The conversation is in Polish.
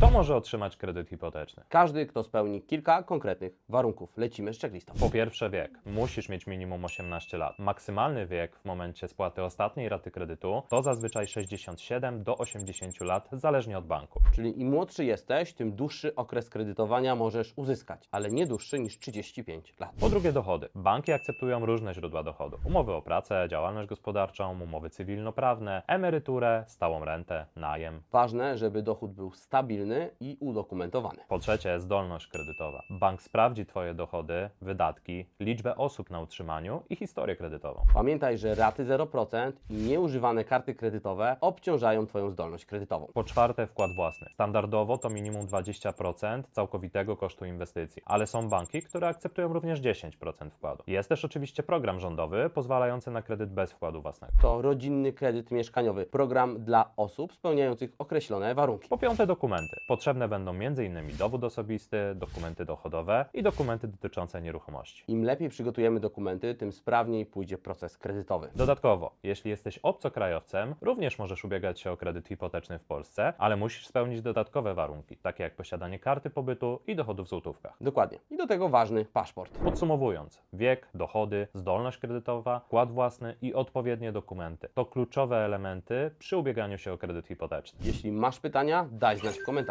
Kto może otrzymać kredyt hipoteczny? Każdy, kto spełni kilka konkretnych warunków. Lecimy z checklistą. Po pierwsze wiek. Musisz mieć minimum 18 lat. Maksymalny wiek w momencie spłaty ostatniej raty kredytu to zazwyczaj 67 do 80 lat, zależnie od banku. Czyli im młodszy jesteś, tym dłuższy okres kredytowania możesz uzyskać, ale nie dłuższy niż 35 lat. Po drugie dochody. Banki akceptują różne źródła dochodu. Umowy o pracę, działalność gospodarczą, umowy cywilnoprawne, emeryturę, stałą rentę, najem. Ważne, żeby dochód był stabilny i udokumentowany. Po trzecie, zdolność kredytowa. Bank sprawdzi Twoje dochody, wydatki, liczbę osób na utrzymaniu i historię kredytową. Pamiętaj, że raty 0% i nieużywane karty kredytowe obciążają Twoją zdolność kredytową. Po czwarte, wkład własny. Standardowo to minimum 20% całkowitego kosztu inwestycji, ale są banki, które akceptują również 10% wkładu. Jest też oczywiście program rządowy pozwalający na kredyt bez wkładu własnego. To rodzinny kredyt mieszkaniowy, program dla osób spełniających określone warunki. Po piąte, dokumenty. Potrzebne będą m.in. dowód osobisty, dokumenty dochodowe i dokumenty dotyczące nieruchomości. Im lepiej przygotujemy dokumenty, tym sprawniej pójdzie proces kredytowy. Dodatkowo, jeśli jesteś obcokrajowcem, również możesz ubiegać się o kredyt hipoteczny w Polsce, ale musisz spełnić dodatkowe warunki, takie jak posiadanie karty pobytu i dochodów w złotówkach. Dokładnie. I do tego ważny paszport. Podsumowując, wiek, dochody, zdolność kredytowa, wkład własny i odpowiednie dokumenty to kluczowe elementy przy ubieganiu się o kredyt hipoteczny. Jeśli masz pytania, daj znać w komentarzu.